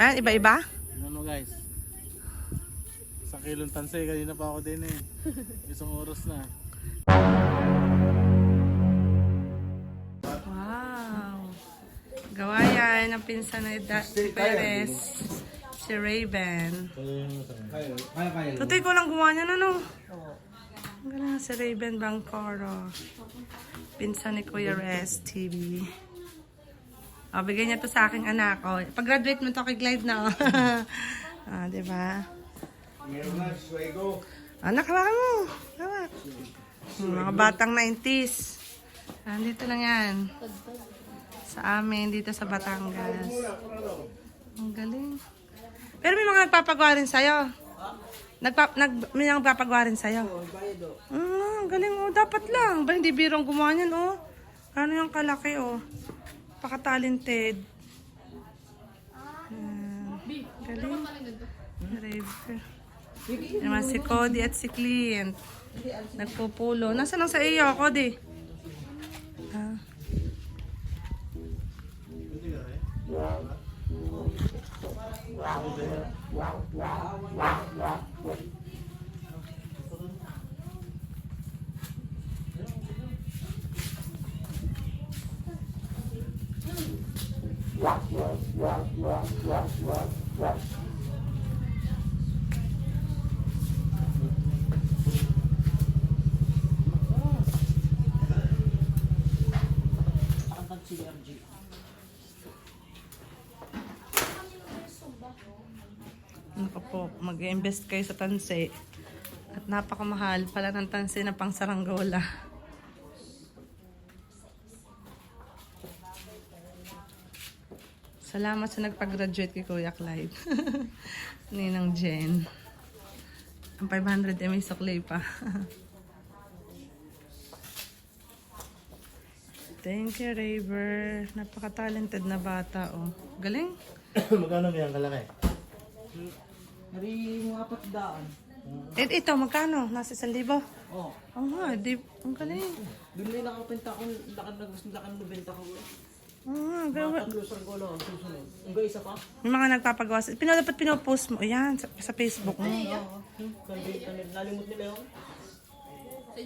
Ayan, iba-iba? Tingnan mo guys. Isang kilong tansay, kanina pa ako din eh. Isang oras na. Wow. Gawa yan ng pinsan ni Da- Perez. Si Raven. Tutoy ko lang gumawa niya, ano? Ang galing si Raven Bangcoro. Pinsan ni Kuya Rez TV. O, bigay niya to sa aking anak. O, pag-graduate mo to kay Glide na. O. ah, di ba? Meron nga, suwego. Anak, hawakan mo. Hawak. Mga batang 90s. Ah, dito lang yan. Sa amin, dito sa Batangas. Ang galing. Pero may mga nagpapagawa rin sa'yo. Nagpa, nag, may mga nagpapagawa rin sa'yo. Ah, ang galing oh. Dapat lang. Ba, hindi birong gumawa niyan oh. Ano yung kalaki oh. Paka-talented. Ah, galing. Rave. Naman si Cody at si Clint. Nagpupulo. Nasaan ang sa iyo, Cody? Ah. Naku po, mag-invest kayo sa tanse. At napakamahal pala ng tanse na pang saranggola. Salamat sa nagpag-graduate kay Kuya Clyde. Ninang Jen. Ang 500 ml suklay pa. Thank you, Raver. Napaka-talented na bata, oh. Galing. Magkano ganyan kalaki? Hari mo apat daan. Eh, ito, magkano? Nasa 1,000? Oo Oh, nga, di, ang galing. bili na ako pinta ko, lakad na gusto lakad na benta ko. Nga, gawa. Tatlo sa ko lang, susunod. Ang ga isa pa? Mga nagpapagawa. sa- Pino, dapat pinopost mo. Ayan, sa, sa Facebook mo. Hmm, kandi- kandi- Nalimot nila yun. Sa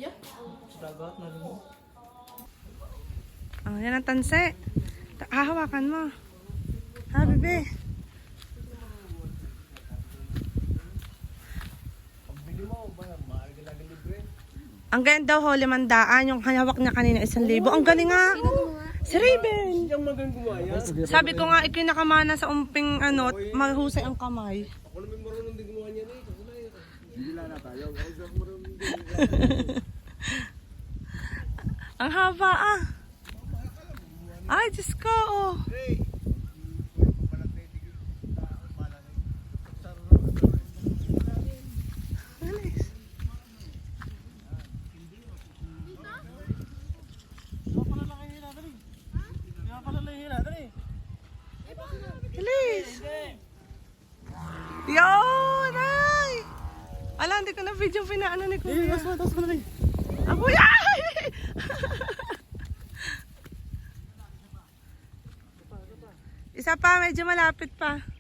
Sa dagat, nalimot. Oh, yan ang tanse. Ta- Hahawakan mo. Ha, bebe. Ang ganda daw ho, limandaan. Yung hawak niya kanina, isang libo. Ang galing nga. Si Raven. Gumaya. Sabi ko nga, ikinakamana sa umping ano, mahusay ang kamay. Ako naman marunong din gumawa niya na eh. Bila na tayo. Ang haba ah. Ay, Diyos ko, oh. Alis. Alis. Yun, ay. Ala, hindi ko na video pinaano ni Kuya. Tapos mo, tapos mo na rin. Ang kuya! Isa pa, medyo malapit pa.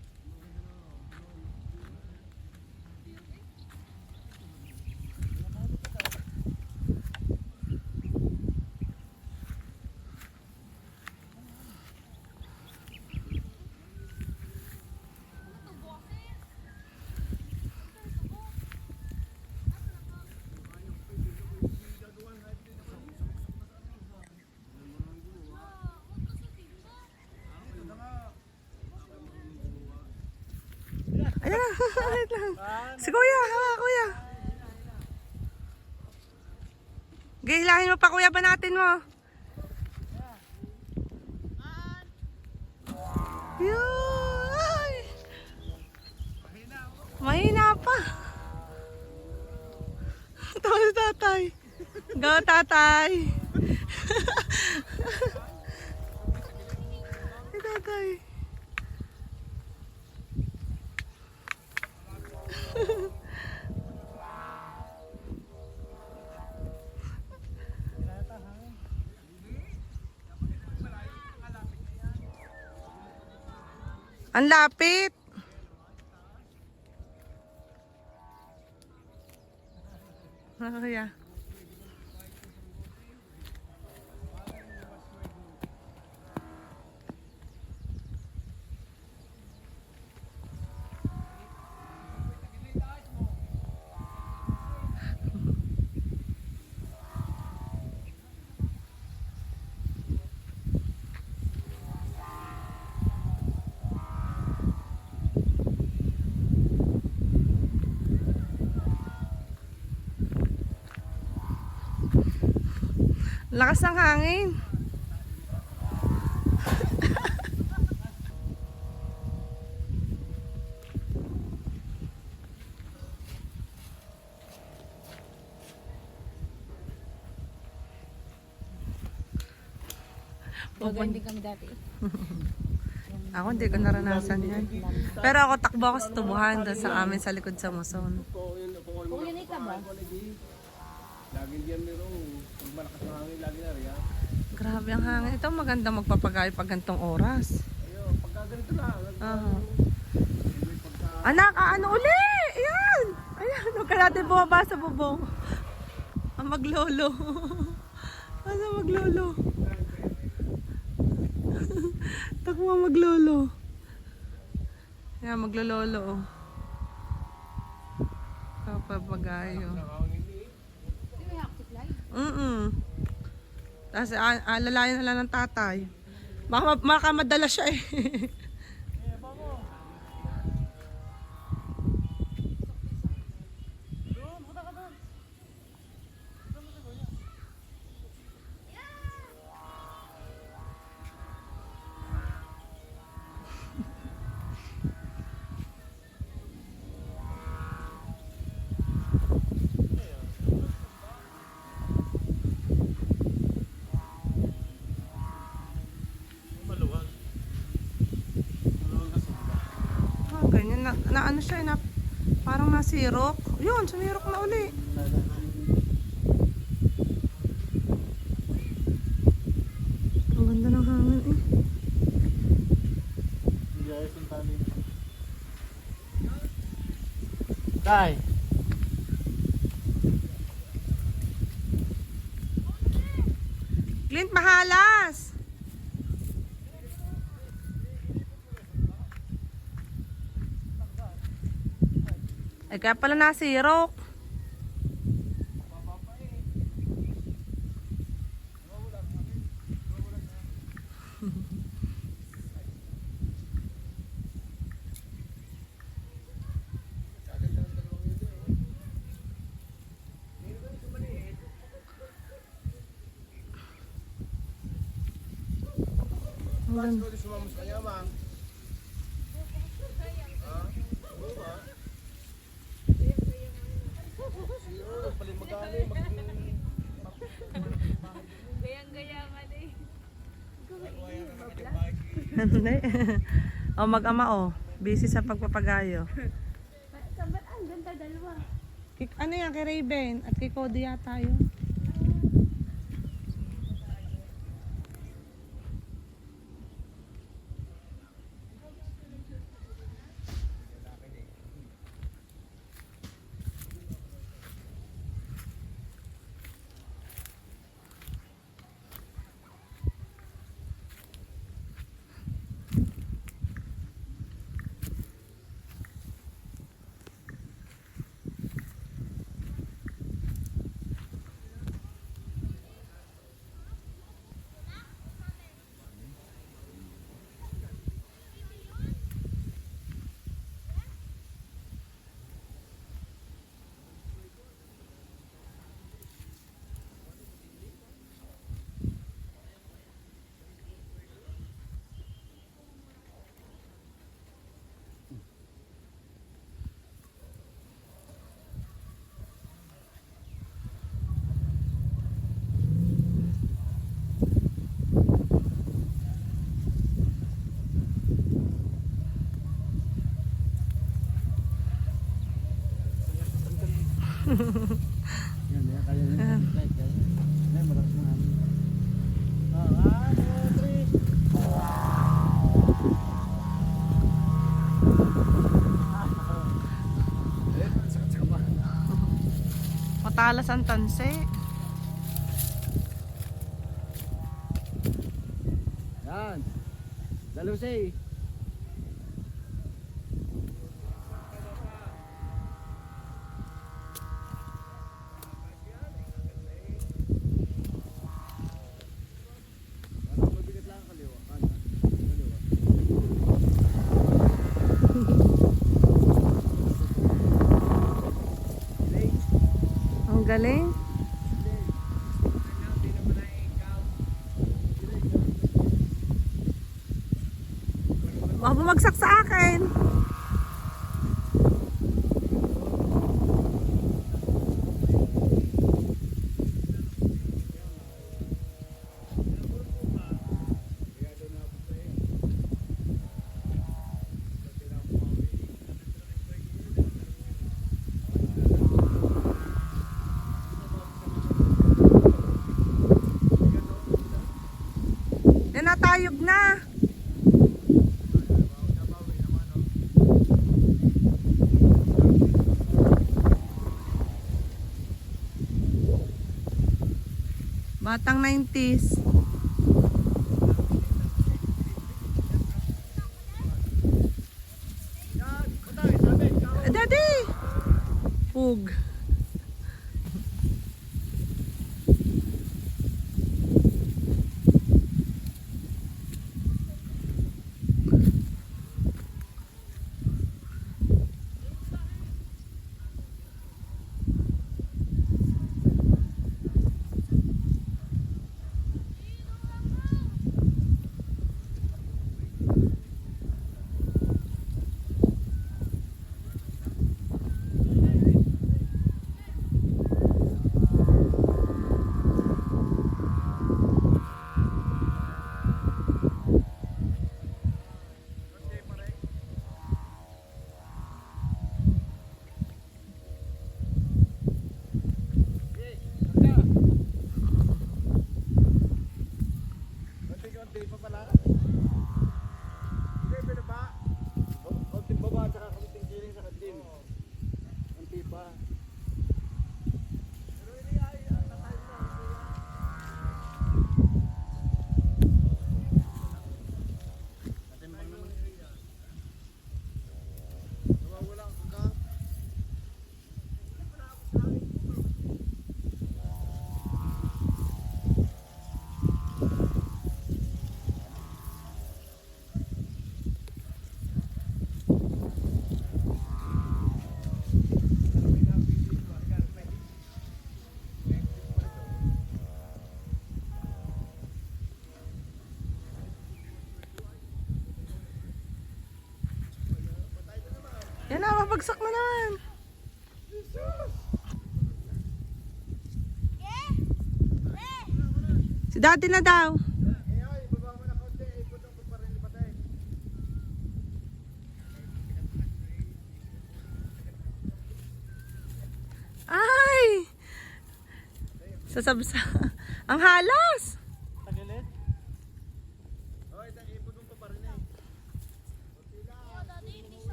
Ayan, wait lang. Si kuya, hawa kuya. Gihilahin mo pa kuya, banatin mo. Yun! Mahina pa. Tawa tatay. Go tatay. Si tatay. Ang lapit. Oh, yeah. Lakas ng hangin. Bagan din kami dati. Ako hindi ko naranasan yan. Pero ako takbo ako sa tubuhan doon sa amin sa likod sa Muson. Kung yun ka ba? Lagi diyan meron. Malakas na hangin, lagi na riyan. Grabe ang hangin. Ito maganda magpapagayo pag gantong oras. Ayun, pagka ganito na. Aha. Anak, ah, ano uli? Ayan! Ayan, huwag ka natin bumaba sa bubong. Ah, maglolo. Ano maglolo? Takbo maglolo. Ayan, maglololo. oh. Papapagayo. Hindi may haktik lang. Mm-mm. Tapos alalayan na lang ng tatay. Baka, baka madala siya eh. nasirok. Yun, sumirok na uli. Ang ganda ng hangin eh. Tay! Clint, mahalas! Ay, kaya pala nasirok. Ganda. Pwede sumamos kanya, mang. Ha? Oo ba? Gayang-gaya nga eh. Ano na eh. o mag-ama o. Busy sa pagpapagayo. Ba't ang ganda dalawa? Kik- Ano yan kay Raven at kay Cody yata yun. Matalas ang tanse. Yan. Dalusay. Galing. Baka bumagsak sa akin. Yan natayog na. Batang 90s. Yan na, naman. Si daddy na daw. Ay! Sasabsa. Ang halas!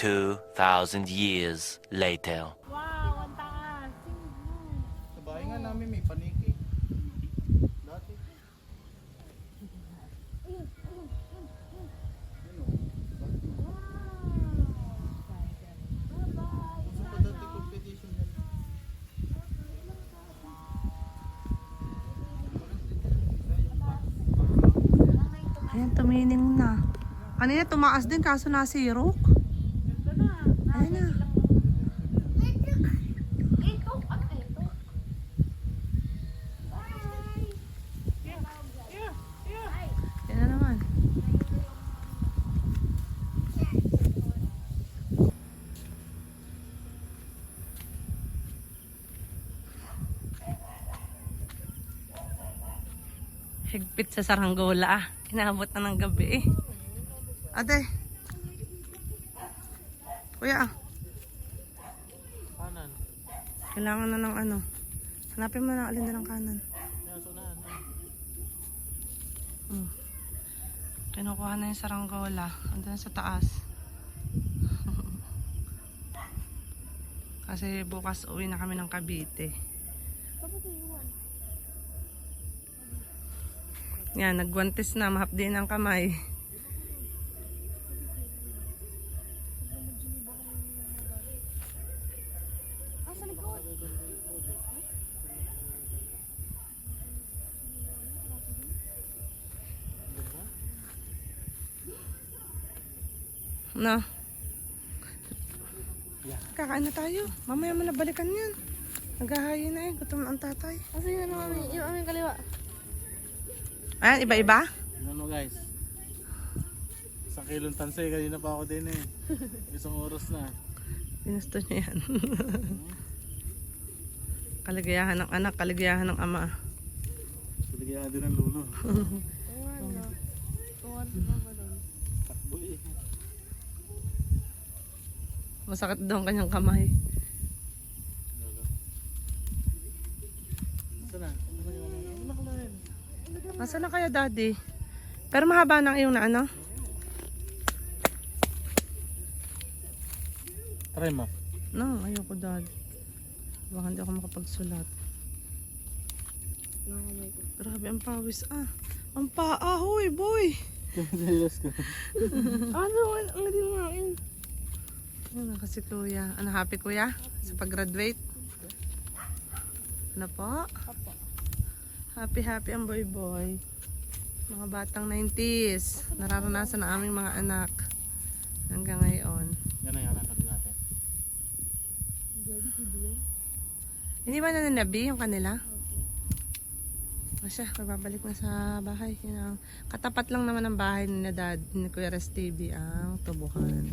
2,000 years later. Wow, ang taas. Sa bahay nga namin may paniki. Dati. Ayun, tumining na. Kanina tumaas din kaso nasirok. Higpit sa saranggola ah. Inabot na ng gabi eh. Ate. Kuya, ah. Kanan. Kailangan na ng ano. Hanapin mo na alin na ng kanan. Sunahan. Hmm. Kinukuha na yung saranggola. Andun sa taas. Kasi bukas uwi na kami ng Cavite. Yan, nagwantis na. Mahapdi ng kamay. No. Kakain na tayo. Mamaya mo na balikan yan. Naghahayin na eh. Gutom na ang tatay. Kasi yun ang aming, yung aming kaliwa. Ayan, iba-iba? Mo guys. Isang kilong tansay, kanina pa ako din eh. Isang oras na. Ginusto niya yan. kaligayahan ng anak, kaligayahan ng ama. Piligyan din ng lulo. Ano. Masakit daw ang kanyang kamay. Lolo. Saan na? Ano na kumain? Nasaan na kaya daddy? Pero mahaba ng iyong na ano? Try mo. No, ayoko dad. Baka hindi ako makapagsulat. Nakamay ko. Grabe ang pawis ah. Ang paa, hoy boy. Kamasahilas ko. Ano? Ang din nga yun. Ano kasi kuya? Ano happy kuya? Sa pag-graduate? Ano po? Happy happy ang boy boy. Mga batang 90s. Nararanasan na aming mga anak. Hanggang ngayon. Yan na yan, natin. Hindi ba na nanabi yung kanila? Siya, magbabalik na sa bahay. Yun ang, katapat lang naman ng bahay ni na dad, ni Kuya Res TV ang tubuhan.